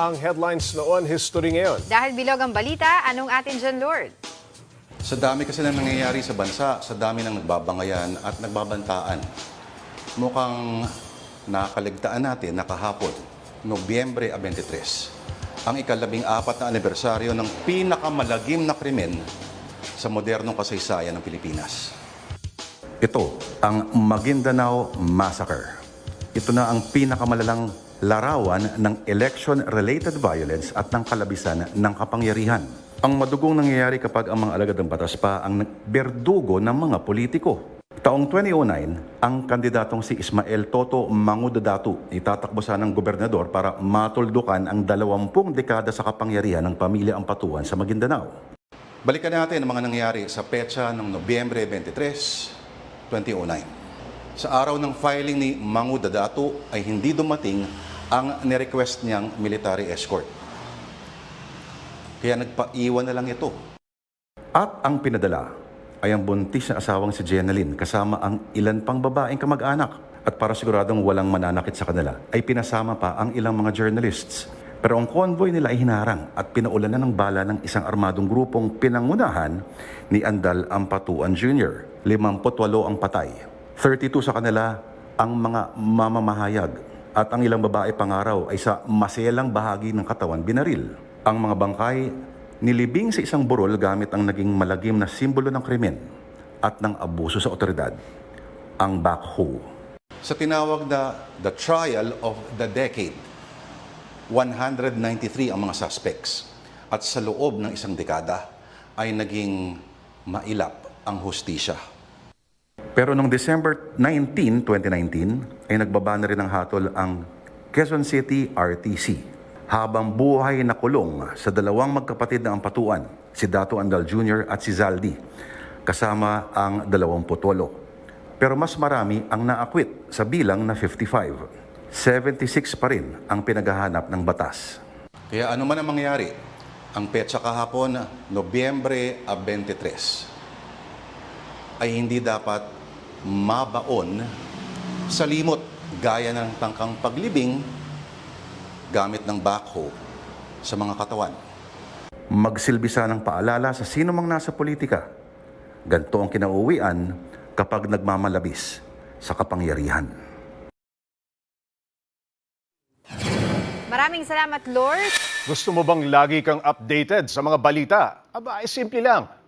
Ang headlines noon, history ngayon. Dahil bilog ang balita, anong atin dyan, Lord? Sa dami kasi na nangyayari sa bansa, sa dami ng nagbabangayan at nagbabantaan, mukhang nakaligtaan natin na kahapon, Nobyembre 23, ang ikalabing apat na anibersaryo ng pinakamalagim na krimen sa modernong kasaysayan ng Pilipinas. Ito ang Maguindanao Massacre. Ito na ang pinakamalalang larawan ng election-related violence at ng kalabisan ng kapangyarihan. Ang madugong nangyayari kapag ang mga alagad ng batas pa ang berdugo ng mga politiko. Taong 2009, ang kandidatong si Ismael Toto Mangudadatu itatakbo sana ng gobernador para matuldukan ang dalawampung dekada sa kapangyarihan ng pamilya Ampatuan sa Maguindanao. Balikan natin ang mga nangyari sa petsa ng Nobyembre 23, 2009. Sa araw ng filing ni Mangu Dadato ay hindi dumating ang nirequest niyang military escort. Kaya nagpaiwan na lang ito. At ang pinadala ay ang buntis na asawang si Jenalyn kasama ang ilan pang babaeng kamag-anak. At para siguradong walang mananakit sa kanila, ay pinasama pa ang ilang mga journalists. Pero ang convoy nila ay hinarang at pinaulan na ng bala ng isang armadong grupong pinangunahan ni Andal Ampatuan Jr. 58 ang patay. 32 sa kanila ang mga mamamahayag at ang ilang babae pangaraw ay sa maselang bahagi ng katawan binaril. Ang mga bangkay nilibing sa isang burol gamit ang naging malagim na simbolo ng krimen at ng abuso sa otoridad, ang backhoe. Sa tinawag na the trial of the decade, 193 ang mga suspects at sa loob ng isang dekada ay naging mailap ang hustisya. Pero noong December 19, 2019, ay nagbaba na rin ng hatol ang Quezon City RTC. Habang buhay na kulong sa dalawang magkapatid na ampatuan, si Dato Andal Jr. at si Zaldi, kasama ang 28. Pero mas marami ang naakwit sa bilang na 55. 76 pa rin ang pinaghahanap ng batas. Kaya ano man ang mangyari, ang petsa kahapon, Nobyembre 23, ay hindi dapat mabaon sa limot gaya ng tangkang paglibing gamit ng backhoe sa mga katawan. Magsilbisa ng paalala sa sino mang nasa politika. Ganto ang kinauwian kapag nagmamalabis sa kapangyarihan. Maraming salamat, Lord. Gusto mo bang lagi kang updated sa mga balita? Aba, ay simple lang.